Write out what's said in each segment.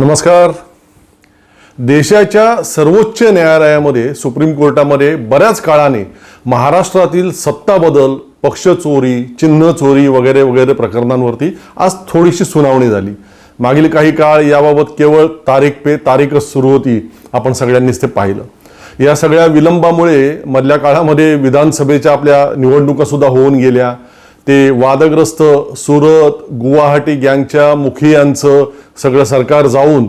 नमस्कार. देशाच्या सर्वोच्च न्यायालयामध्ये सुप्रीम कोर्टामध्ये बऱ्याच काळाने महाराष्ट्रातील सत्ता बदल पक्ष चोरी चिन्ह चोरी वगैरे वगैरे प्रकरणांवरती आज थोडीशी सुनावणी झाली. मागील काही काळ याबाबत केवळ तारीख पे तारीखच सुरू होती आपण सगळ्यांनीच ते पाहिलं. या सगळ्या विलंबामुळे मधल्या काळामध्ये विधानसभेच्या आपल्या निवडणुका सुद्धा होऊन गेल्या. ते वादग्रस्त सुरत गुवाहाटी गँगच्या मुखियांचं सगळं सरकार जाऊन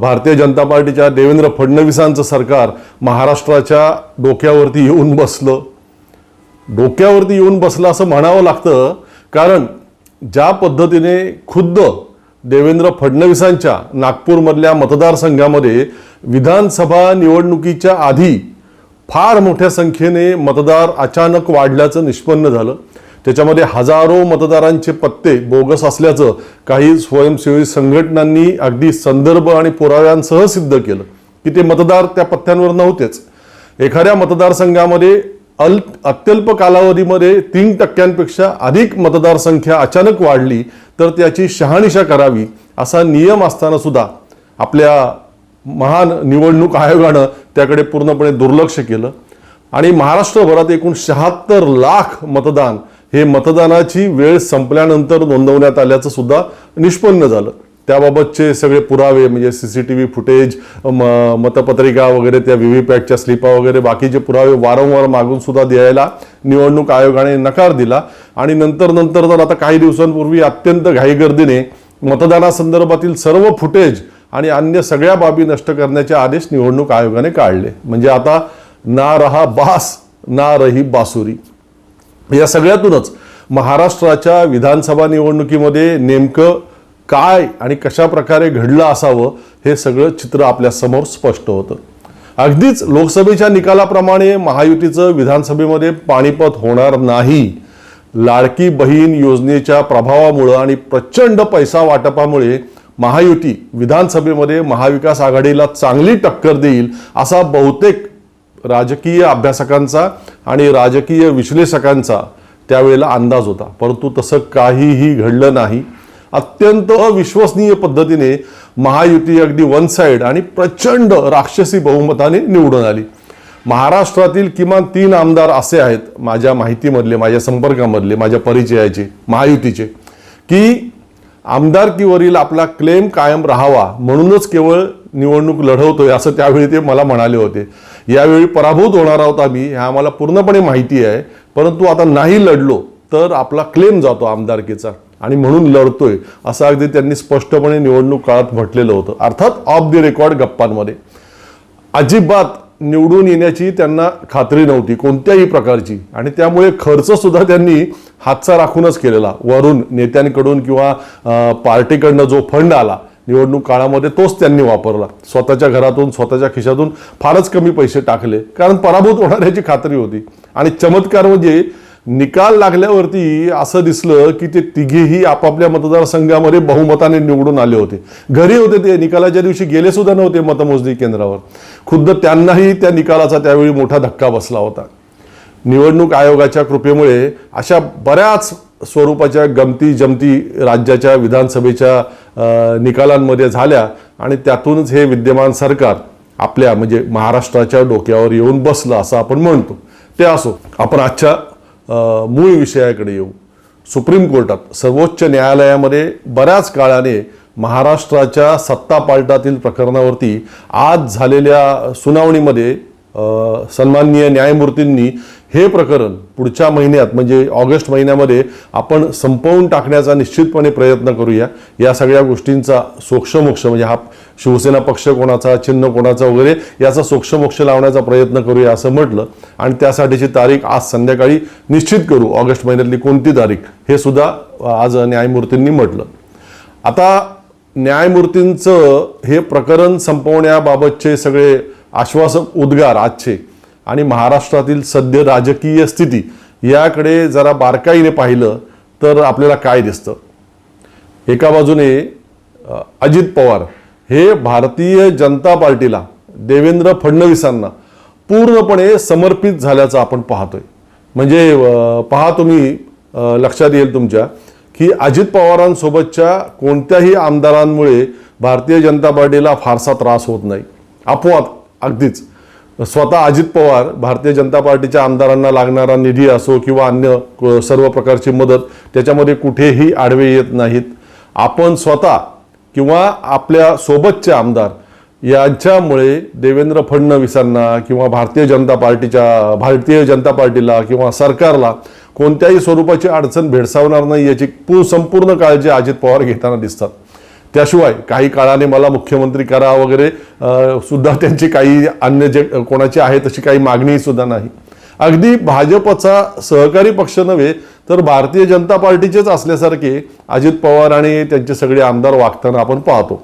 भारतीय जनता पार्टीच्या देवेंद्र फडणवीसांचं सरकार महाराष्ट्राच्या डोक्यावरती येऊन बसलं. डोक्यावरती येऊन बसलं असं म्हणावं लागतं कारण ज्या पद्धतीने खुद्द देवेंद्र फडणवीसांच्या नागपूरमधल्या मतदारसंघामध्ये विधानसभा निवडणुकीच्या आधी फार मोठ्या संख्येने मतदार अचानक वाढल्याचं निष्पन्न झालं. त्याच्यामध्ये हजारो मतदारांचे पत्ते बोगस असल्याचं काही स्वयंसेवी संघटनांनी अगदी संदर्भ आणि पुराव्यांसह सिद्ध केलं की ते मतदार त्या पत्त्यांवर नव्हतेच. एखाद्या मतदारसंघामध्ये अल्प अत्यल्प कालावधीमध्ये तीन टक्क्यांपेक्षा अधिक मतदारसंख्या अचानक वाढली तर त्याची शहानिशा करावी असा नियम असताना सुद्धा आपल्या महान निवडणूक आयोगानं त्याकडे पूर्णपणे दुर्लक्ष केलं. आणि महाराष्ट्रभरात एकूण शहात्तर लाख मतदान हे मतदानाची वेळ संपल्यानंतर नोंदवण्यात आल्याचं सुद्धा निष्पन्न झालं. त्याबाबतचे सगळे पुरावे म्हणजे C C T V footage म मतपत्रिका वगैरे त्या व्ही व्ही पॅटच्या स्लिपा वगैरे बाकीचे पुरावे वारंवार मागून सुद्धा द्यायला निवडणूक आयोगाने नकार दिला. आणि नंतर नंतर तर आता काही दिवसांपूर्वी अत्यंत घाईगर्दीने मतदानासंदर्भातील सर्व फुटेज आणि अन्य सगळ्या बाबी नष्ट करण्याचे आदेश निवडणूक आयोगाने काढले. म्हणजे आता ना रहा बास ना रही बासुरी. या सगळ्यातूनच महाराष्ट्राच्या विधानसभा निवडणुकीमध्ये नेमकं काय आणि कशा प्रकारे घडलं असावं हे सगळं चित्र आपल्यासमोर स्पष्ट होतं. अगदीच लोकसभेच्या निकालाप्रमाणे महायुतीचं विधानसभेमध्ये पाणीपत होणार नाही. लाडकी बहीण योजनेच्या प्रभावामुळं आणि प्रचंड पैसा वाटपामुळे महायुती विधानसभेमध्ये महाविकास आघाडीला चांगली टक्कर देईल असा बहुतेक राजकीय अभ्यासकांचा आणि राजकीय विश्लेषकांचा त्यावेळेला अंदाज होता. परंतु तसं काहीही घडलं नाही. अत्यंत अविश्वसनीय पद्धतीने महायुती अगदी वन साइड आणि प्रचंड राक्षसी बहुमताने निवडून आली. महाराष्ट्रातील किमान तीन आमदार असे आहेत माझ्या माहितीमधले माझ्या संपर्कामधले माझ्या परिचयाचे महायुतीचे की आमदारकीवरील आपला क्लेम कायम राहावा म्हणूनच केवळ निवडणूक लढवतोय असं त्यावेळी ते मला म्हणाले होते. यावेळी पराभूत होणार आहोत आम्ही हे आम्हाला पूर्णपणे माहिती आहे. परंतु आता नाही लढलो तर आपला क्लेम जातो आमदारकीचा. आणि म्हणून लढतोय असं अगदी त्यांनी स्पष्टपणे निवडणूक काळात म्हटलेलं होतं. अर्थात ऑफ द रेकॉर्ड गप्पांमध्ये. अजिबात निवडून येण्याची त्यांना खात्री नव्हती कोणत्याही प्रकारची. आणि त्यामुळे खर्च सुद्धा त्यांनी हातचा राखूनच केलेला. वरून नेत्यांकडून किंवा पार्टीकडनं जो फंड आला निवडणूक काळामध्ये तोच त्यांनी वापरला. स्वतःच्या घरातून स्वतःच्या खिशातून फारच कमी पैसे टाकले. कारण पराभूत होणाऱ्याची खात्री होती. आणि चमत्कार म्हणजे निकाल लागल्यावरती असं दिसलं की ते तिघेही आपापल्या मतदारसंघामध्ये बहुमताने निवडून आले होते. घरी होते ते निकालाच्या दिवशी गेले सुद्धा नव्हते मतमोजणी केंद्रावर. खुद्द त्यांनाही त्या निकालाचा त्यावेळी मोठा धक्का बसला होता. निवडणूक आयोगाच्या कृपेमुळे अशा बऱ्याच स्वरूपाच्या गमती जमती राज्याच्या विधानसभेच्या निकालांमध्ये झाल्या आणि त्यातूनच हे विद्यमान सरकार आपल्या म्हणजे महाराष्ट्राच्या डोक्यावर येऊन बसलं असं आपण म्हणतो. ते असो आपण आजच्या मूळ विषयाकडे येऊ. सुप्रीम कोर्टात सर्वोच्च न्यायालयामध्ये बऱ्याच काळाने महाराष्ट्राच्या सत्तापालटातील प्रकरणावरती आज झालेल्या सुनावणीमध्ये सन्माननीय न्यायमूर्तींनी हे प्रकरण पुढच्या महिन्यात म्हणजे ऑगस्ट महिन्यामध्ये आपण संपवून टाकण्याचा निश्चितपणे प्रयत्न करूया. या सगळ्या गोष्टींचा सोक्षमोक्ष म्हणजे हा शिवसेना पक्ष कोणाचा चिन्ह कोणाचा वगैरे याचा सोक्षमोक्ष लावण्याचा प्रयत्न करूया असं म्हटलं. आणि त्यासाठीची तारीख आज संध्याकाळी निश्चित करू ऑगस्ट महिन्यातली कोणती तारीख हे सुद्धा आज न्यायमूर्तींनी म्हटलं. आता न्यायमूर्तींचं हे प्रकरण संपवण्याबाबतचे सगळे आश्वासक उद्गार आजचे आणि महाराष्ट्रातील सद्य राजकीय स्थिती याकडे जरा बारकाईने पाहिलं तर आपल्याला काय दिसतं? एका बाजूने अजित पवार हे भारतीय जनता पार्टीला देवेंद्र फडणवीसांना पूर्णपणे समर्पित झाल्याचं आपण पाहतोय. म्हणजे पहा तुम्ही लक्षात येईल तुमच्या की अजित पवारांसोबतच्या कोणत्याही आमदारांमुळे भारतीय जनता पार्टीला फारसा त्रास होत नाही. आपोआप अगदीच. स्वतः अजित पवार भारतीय जनता पार्टीच्या आमदारांना लागणारा निधी असो किंवा अन्य सर्व प्रकारची मदत त्याच्यामध्ये कुठेही आडवे येत नाहीत. आपण स्वतः किंवा आपल्या सोबतचे आमदार यांच्यामुळे देवेंद्र फडणवीसांना किंवा भारतीय जनता पार्टीच्या भारतीय जनता पार्टीला किंवा सरकारला कोणत्याही स्वरूपाची अडचण भेडसावणार नाही याची पू संपूर्ण काळजी अजित पवार घेताना दिसतात. त्याशिवाय काही काळाने मला मुख्यमंत्री करा वगैरे सुद्धा त्यांची काही अन्य जे कोणाची आहे तशी काही मागणी सुद्धा नाही. अगदी भाजपचा सहकारी पक्ष नव्हे तर भारतीय जनता पार्टीचेच असल्यासारखे अजित पवार आणि त्यांचे सगळे आमदार वागताना आपण पाहतो.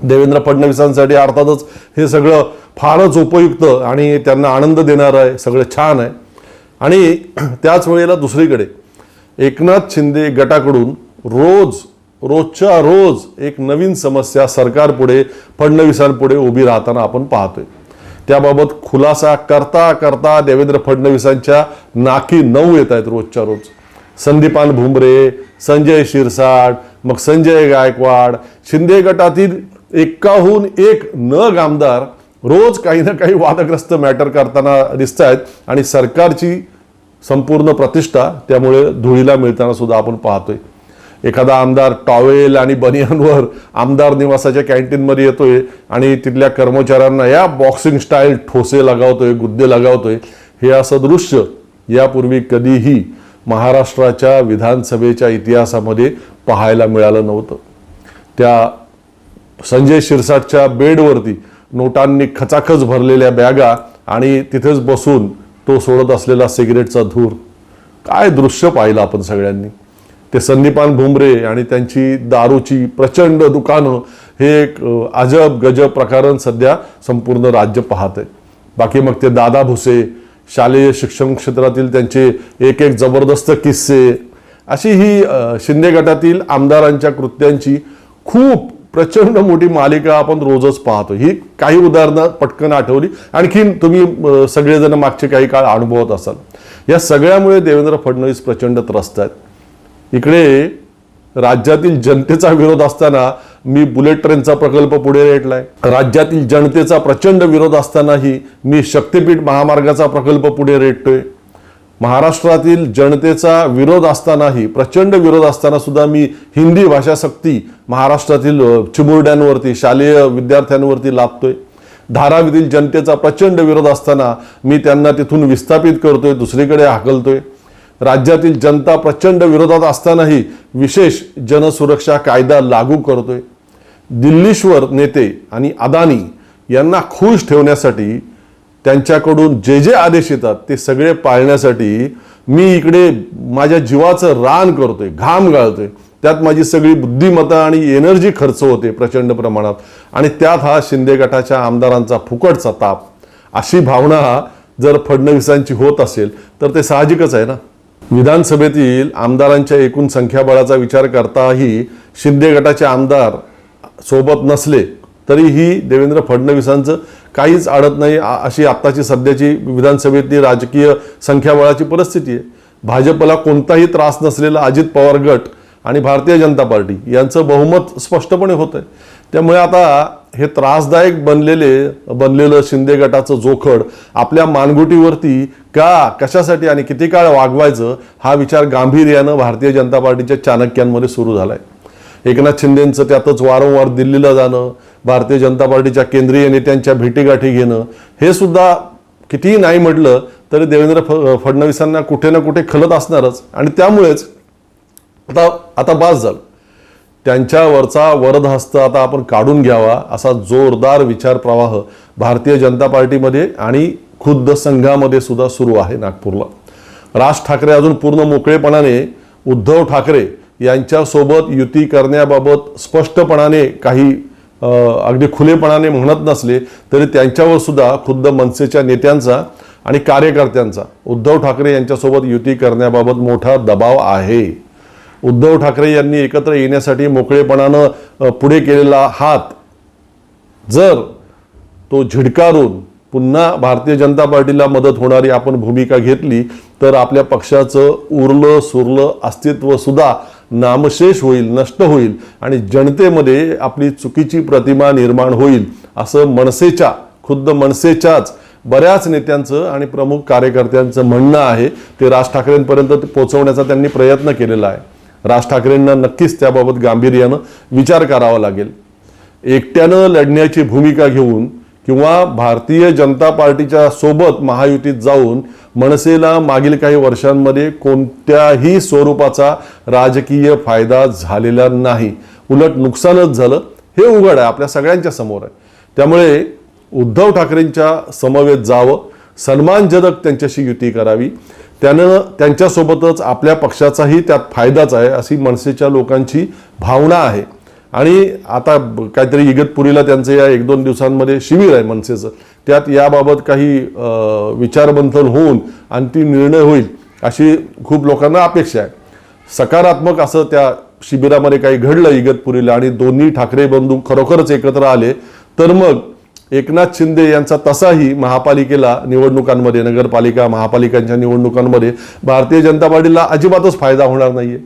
देवेंद्र फडणवीसांसाठी अर्थातच हे सगळं फारच उपयुक्त आणि त्यांना आनंद देणारं आहे सगळं छान आहे. आणि त्याच वेळेला दुसरीकडे एकनाथ शिंदे गटाकडून रोज रोजच्या रोज एक नवीन समस्या सरकारपुढे फडणवीसांपुढे उभी राहताना आपण पाहतोय. त्याबाबत खुलासा करता करता देवेंद्र फडणवीसांच्या नाकी नऊ येत आहेत रोजच्या रोज. संदीपान भुमरे संजय शिरसाट मग संजय गायकवाड शिंदे गटातील एकाहून एक नग आमदार रोज काही ना काही वादग्रस्त मॅटर करताना दिसत आहेत आणि सरकारची संपूर्ण प्रतिष्ठा त्यामुळे धुळीला मिळताना सुद्धा आपण पाहतोय. एखादा आमदार टॉवेल आणि बनियानवर आमदार निवासाच्या कॅन्टीनमध्ये येतोय आणि तिथल्या कर्मचाऱ्यांना या बॉक्सिंग स्टाईल ठोसे लगावतोय गुद्दे लगावतोय हे असं दृश्य यापूर्वी कधीही महाराष्ट्राच्या विधानसभेच्या इतिहासामध्ये पाहायला मिळालं नव्हतं. त्या संजय शिरसाटच्या बेडवरती नोटांनी खचाखच भरलेल्या बॅगा आणि तिथेच बसून तो सोडत असलेला सिगरेटचा धूर. काय दृश्य पाहिलं आपण सगळ्यांनी? ते संदीपान भुमरे आणि त्यांची दारूची प्रचंड दुकानं हे एक अजब गजब प्रकरण सध्या संपूर्ण राज्य पाहत आहे. बाकी मग ते दादा भुसे शालेय शिक्षण क्षेत्रातील त्यांचे एक एक जबरदस्त किस्से अशी ही शिंदे गटातील आमदारांच्या कृत्यांची खूप प्रचंड मोठी मालिका आपण रोजच पाहतो. ही काही उदाहरणं पटकन आठवली. आणखीन तुम्ही सगळेजण मागचे काही काळ अनुभवत असाल. या सगळ्यामुळे देवेंद्र फडणवीस प्रचंड त्रस्त आहेत. इकडे राज्यातील जनतेचा विरोध असताना मी बुलेट ट्रेनचा प्रकल्प पुढे रेटलाय. राज्यातील जनतेचा प्रचंड विरोध असतानाही मी शक्तीपीठ महामार्गाचा प्रकल्प पुढे रेटतोय. महाराष्ट्रातील जनतेचा विरोध असतानाही प्रचंड विरोध असताना सुद्धा मी हिंदी भाषा सक्ती महाराष्ट्रातील चिमुरड्यांवरती शालेय विद्यार्थ्यांवरती लाभतोय धारावीतील जनतेचा प्रचंड विरोध असताना मी त्यांना तिथून विस्थापित करतोय दुसरीकडे हाकलतोय. राज्यातील जनता प्रचंड विरोधात असतानाही विशेष जनसुरक्षा कायदा लागू करतोय. दिल्लीश्वर नेते आणि अदानी यांना खुश ठेवण्यासाठी त्यांच्याकडून जे जे आदेश येतात ते सगळे पाळण्यासाठी मी इकडे माझ्या जीवाचं रान करतोय घाम गाळतोय. त्यात माझी सगळी बुद्धिमत्ता आणि एनर्जी खर्च होते प्रचंड प्रमाणात. आणि त्यात हा शिंदे गटाच्या आमदारांचा फुकटचा ताप. अशी भावना जर फडणवीसांची होत असेल तर ते साहजिकच आहे ना? विधानसभेतील आमदारांच्या एकूण संख्याबळाचा विचार करताही शिंदे गटाचे आमदार सोबत नसले तरीही देवेंद्र फडणवीसांचं काहीच अडत नाही अशी आत्ताची सध्याची विधानसभेतली राजकीय संख्याबळाची परिस्थिती आहे. भाजपला कोणताही त्रास नसलेला अजित पवार गट आणि भारतीय जनता पार्टी यांचं बहुमत स्पष्टपणे होतं आहे त्यामुळे आता हे त्रासदायक बनलेले बनलेलं शिंदे गटाचं जोखड आपल्या मानगुटीवरती का कशासाठी आणि किती काळ वागवायचं हा विचार गांभीर्यानं भारतीय जनता पार्टीच्या चाणक्यांमध्ये सुरू झालाय. एकनाथ शिंदेंचं त्यातच वारंवार दिल्लीला जाणं भारतीय जनता पार्टीच्या केंद्रीय नेत्यांच्या भेटीगाठी घेणं हे सुद्धा कितीही नाही म्हटलं तरी देवेंद्र फ फडणवीसांना कुठे ना कुठे खलत असणारच. आणि त्यामुळेच आता आता बास झालं. त्यांच्यावरचा वरदहस्त आता आपण काढून घ्यावा असा जोरदार विचार प्रवाह भारतीय जनता पार्टीमध्ये आणि खुद्द संघामध्ये सुद्धा सुरू आहे नागपूरला. राज ठाकरे अजून पूर्ण मोकळेपणाने उद्धव ठाकरे यांच्यासोबत युती करण्याबाबत स्पष्टपणाने काही अगदी खुलेपणाने म्हणत नसले तरी त्यांच्यावर सुद्धा खुद्द मनसेच्या नेत्यांचा आणि कार्यकर्त्यांचा उद्धव ठाकरे यांच्यासोबत युती करण्याबाबत मोठा दबाव आहे. उद्धव ठाकरे यांनी एकत्र येण्यासाठी मोकळेपणानं पुढे केलेला हात जर तो झिडकारून पुन्हा भारतीय जनता पार्टीला मदत होणारी आपण भूमिका घेतली तर आपल्या पक्षाचं उरलं सुरलं अस्तित्व सुद्धा नामशेष होईल नष्ट होईल आणि जनतेमध्ये आपली चुकीची प्रतिमा निर्माण होईल असं मनसेच्या खुद्द मनसेच्याच बऱ्याच नेत्यांचं आणि प्रमुख कार्यकर्त्यांचं म्हणणं आहे. ते राज ठाकरेंपर्यंत पोहोचवण्याचा त्यांनी प्रयत्न केलेला आहे. राज ठाकरेंना नक्कीच त्याबाबत गांभीर्यानं विचार करावा लागेल. एकट्यानं लढण्याची भूमिका घेऊन किंवा भारतीय जनता पार्टीच्या सोबत महायुतीत जाऊन मनसेला मागील काही वर्षांमध्ये कोणत्याही स्वरूपाचा राजकीय फायदा झालेला नाही. उलट नुकसानच झालं. हे उघड आहे आपल्या सगळ्यांच्या समोर आहे. त्यामुळे उद्धव ठाकरेंच्या समवेत जावं. सन्मानजनक त्यांच्याशी युती करावी. त्यानं त्यांच्यासोबतच आपल्या पक्षाचाही त्यात फायदाच आहे अशी मनसेच्या लोकांची भावना आहे. आणि आता काहीतरी इगतपुरीला त्यांचं या एक दोन दिवसांमध्ये शिबिर आहे मनसेचं. त्यात याबाबत काही विचारमंथन होऊन अंतिम निर्णय होईल अशी खूप लोकांना अपेक्षा आहे. सकारात्मक असं त्या शिबिरामध्ये काही घडलं इगतपुरीला आणि दोन्ही ठाकरे बंधू खरोखरच एकत्र आले तर मग एकनाथ शिंदे यांचा तसाही महापालिकेला निवडणुकांमध्ये नगरपालिका महापालिकांच्या निवडणुकांमध्ये भारतीय जनता पार्टीला अजिबातच फायदा होणार नाहीये.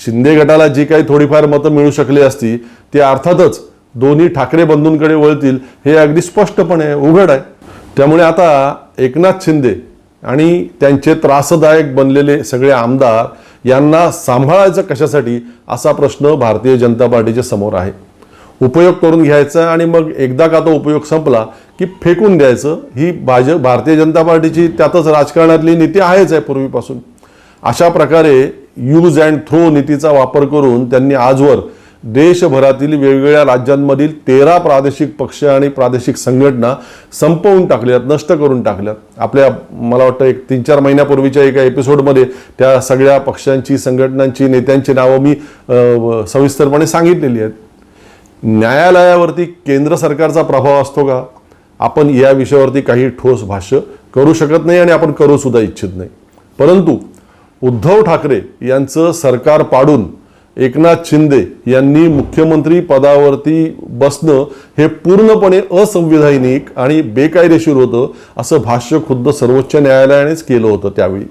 शिंदे गटाला जी काही थोडीफार मतं मिळू शकली असती ते अर्थातच दोन्ही ठाकरे बंधूंकडे वळतील हे अगदी स्पष्टपणे उघड आहे. त्यामुळे आता एकनाथ शिंदे आणि त्यांचे त्रासदायक बनलेले सगळे आमदार यांना सांभाळायचं कशासाठी असा प्रश्न भारतीय जनता पार्टीच्या समोर आहे. उपयोग करून घ्यायचा आणि मग एकदा का तो उपयोग संपला की फेकून द्यायचं ही भाजप भारतीय जनता पार्टीची त्यातच राजकारणातली नीती आहेच आहे पूर्वीपासून. अशा प्रकारे यूज अँड थ्रो नीतीचा वापर करून त्यांनी आजवर देशभरातील वेगवेगळ्या राज्यांमधील तेरा प्रादेशिक पक्ष आणि प्रादेशिक संघटना संपवून टाकल्यात नष्ट करून टाकल्यात. आपल्या मला वाटतं एक तीन चार महिन्यापूर्वीच्या एका एपिसोडमध्ये त्या सगळ्या पक्षांची संघटनांची नेत्यांची नावं मी सविस्तरपणे सांगितलेली आहेत. न्यायालयावरती केंद्र सरकारचा प्रभाव असतो का? आपण या विषयावरती काही ठोस भाष्य करू शकत नाही आणि आपण करूसुद्धा इच्छित नाही. परंतु उद्धव ठाकरे यांचं सरकार पाडून एकनाथ शिंदे यांनी मुख्यमंत्री पदावरती बसणं हे पूर्णपणे असंविधानिक आणि बेकायदेशीर होतं असं भाष्य खुद्द सर्वोच्च न्यायालयानेच केलं होतं त्यावेळी.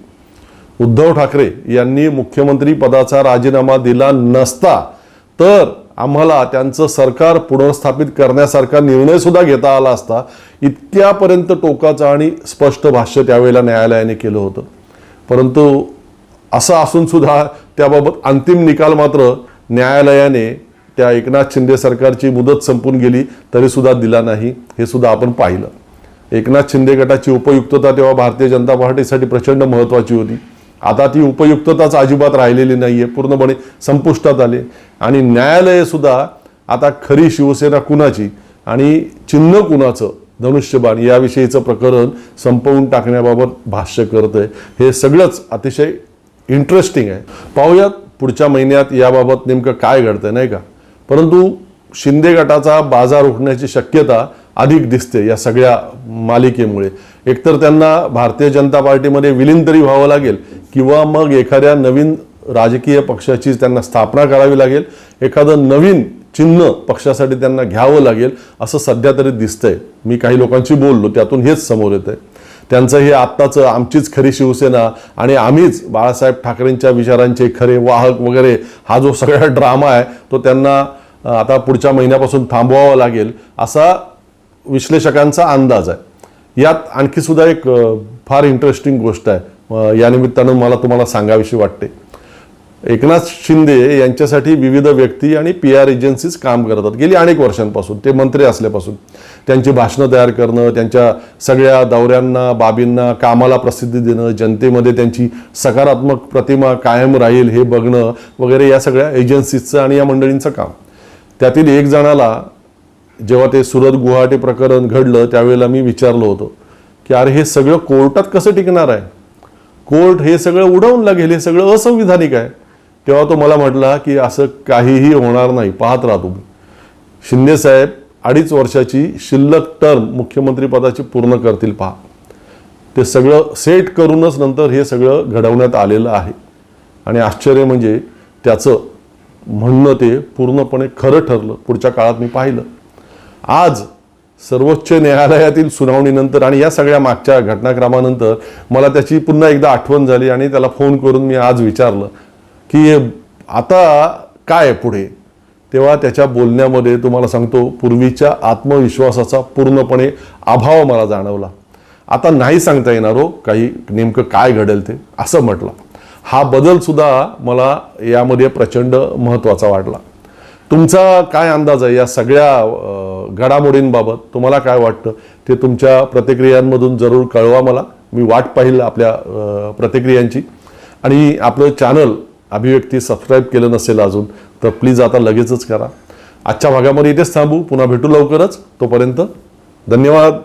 उद्धव ठाकरे यांनी मुख्यमंत्री पदाचा राजीनामा दिला नसता तर आम्हाला त्यांचं सरकार पुनर्स्थापित करण्यासारखा निर्णयसुद्धा घेता आला असता इतक्यापर्यंत टोकाचं आणि स्पष्ट भाष्य त्यावेळेला न्यायालयाने केलं होतं. परंतु असं असून सुद्धा त्याबाबत अंतिम निकाल मात्र न्यायालयाने त्या एकनाथ शिंदे सरकारची मुदत संपून गेली तरीसुद्धा दिला नाही हे सुद्धा आपण पाहिलं. एकनाथ शिंदे गटाची उपयुक्तता तेव्हा भारतीय जनता पार्टीसाठी प्रचंड महत्त्वाची होती. आता ती उपयुक्तताच अजिबात राहिलेली नाहीये. पूर्णपणे संपुष्टात आले आणि न्यायालय सुद्धा आता खरी शिवसेना कुणाची आणि चिन्ह कुणाचं? धनुष्यबाण याविषयीचं प्रकरण संपवून टाकण्याबाबत भाष्य करत आहे हे सगळंच अतिशय इंटरेस्टिंग आहे. पाहूयात पुढच्या महिन्यात याबाबत नेमकं काय घडतंय नाही का? परंतु शिंदे गटाचा बाजार उठण्याची शक्यता अधिक दिसते या सगळ्या मालिकेमुळे. एकतर त्यांना भारतीय जनता पार्टीमध्ये विलीन तरी व्हावं लागेल किंवा मग एखाद्या नवीन राजकीय पक्षाची त्यांना स्थापना करावी लागेल एखादं नवीन चिन्ह पक्षासाठी त्यांना घ्यावं लागेल असं सध्या तरी दिसतंय. मी काही लोकांशी बोललो त्यातून हेच समोर येत आहे त्यांचं हे आत्ताचं आमचीच खरी शिवसेना आणि आम्हीच बाळासाहेब ठाकरेंच्या विचारांचे खरे वाहक वगैरे हा जो सगळा ड्रामा आहे तो त्यांना आता पुढच्या महिन्यापासून थांबवावा लागेल असा विश्लेषकांचा अंदाज आहे. यात आणखी सुद्धा एक फार इंटरेस्टिंग गोष्ट आहे. या निमित्तानं मला तुम्हाला सांगाविषयी वाटते. एकनाथ शिंदे यांच्यासाठी विविध व्यक्ती आणि पी आर एजन्सीज काम करतात. गेली अनेक वर्षांपासून ते मंत्री असल्यापासून. त्यांची भाषणं तयार करणं त्यांच्या सगळ्या दौऱ्यांना बाबींना कामाला प्रसिद्धी देणं जनतेमध्ये त्यांची सकारात्मक प्रतिमा कायम राहील हे बघणं वगैरे या सगळ्या एजन्सीजचं आणि या मंडळींचं काम. त्यातील एक जणाला जेव्हा ते सुरत गुवाहाटी प्रकरण घडलं त्यावेळेला मी विचारलं होतं की अरे हे सगळं कोर्टात कसं टिकणार आहे? कोर्ट हे सगळं उडवून लागेल हे सगळं असंविधानिक आहे. तेव्हा तो मला म्हटला की असं काहीही होणार नाही पाहत राहा तुम्ही. शिंदे साहेब अडीच वर्षाची शिल्लक टर्म मुख्यमंत्रीपदाची पूर्ण करतील पहा. ते सगळं सेट करूनच नंतर हे सगळं घडवण्यात आलेलं आहे. आणि आश्चर्य म्हणजे त्याचं म्हणणं ते पूर्णपणे खरं ठरलं. पुढच्या काळात मी पाहिलं. आज सर्वोच्च न्यायालयातील सुनावणीनंतर आणि या सगळ्या मागच्या घटनाक्रमानंतर मला त्याची पुन्हा एकदा आठवण झाली आणि त्याला फोन करून मी आज विचारलं की आता काय पुढे? तेव्हा त्याच्या बोलण्यामध्ये तुम्हाला सांगतो पूर्वीच्या आत्मविश्वासाचा पूर्णपणे अभाव मला जाणवला. आता नाही सांगता येणार हो काही नेमकं काय घडेल ते असं म्हटलं. हा बदल सुद्धा मला यामध्ये प्रचंड महत्त्वाचा वाटला. तुमचा काय अंदाज आहे? या सगळ्या घडामोडींबाबत तुम्हाला काय वाटतं? ते तुमच्या प्रतिक्रियांमधून जरूर कळवा मला. मी वाट पाहिल आपल्या प्रतिक्रियांची. आणि आपलं चॅनल अभिव्यक्ती सबस्क्राईब केलं नसेल अजून तर प्लीज आता लगेचच करा. आजच्या भागामध्ये इथेच थांबू. पुन्हा भेटू लवकरच. तोपर्यंत धन्यवाद.